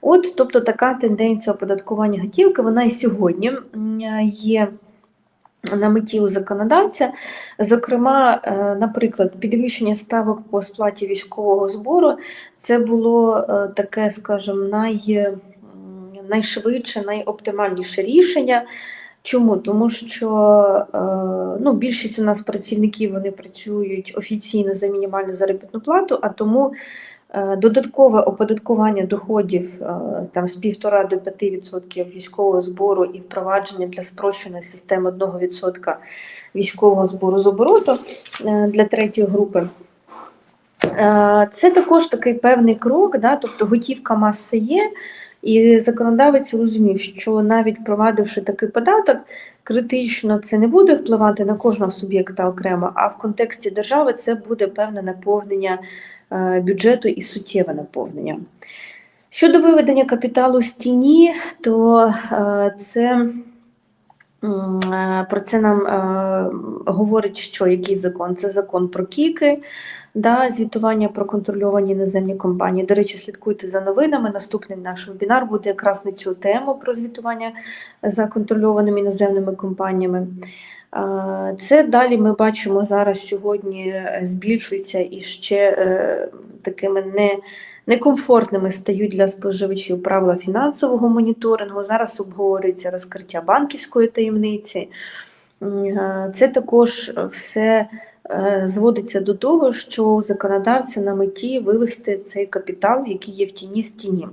От, тобто така тенденція оподаткування готівки, вона і сьогодні є на меті у законодавця. Зокрема, е, наприклад, підвищення ставок по сплаті військового збору це було е, таке, скажімо, най, найшвидше, найоптимальніше рішення. Чому? Тому що е, ну, більшість у нас працівників вони працюють офіційно за мінімальну заробітну плату, а тому додаткове оподаткування доходів е, там, з 1,5 до 5% військового збору і впровадження для спрощеної системи 1% військового збору з обороту е, для третьої групи. Е, Це також такий певний крок, да, тобто готівка маси є, і законодавець розумів, що навіть провадивши такий податок, критично це не буде впливати на кожного суб'єкта окремо, а в контексті держави це буде певне наповнення е, бюджету і суттєве наповнення. Щодо виведення капіталу з тіні, то е, це про це нам е, говорить, що який закон? Це закон про кіки, да, звітування про контрольовані іноземні компанії. До речі, слідкуйте за новинами. Наступний наш вебінар буде якраз на цю тему про звітування за контрольованими іноземними компаніями. Е, Це далі ми бачимо зараз сьогодні е, збільшується і ще е, такими не, некомфортними стають для споживачів правила фінансового моніторингу. Зараз обговорюється розкриття банківської таємниці. Е, Це також все е, зводиться до того, що законодавці на меті вивести цей капітал, який є в тіні з тіні.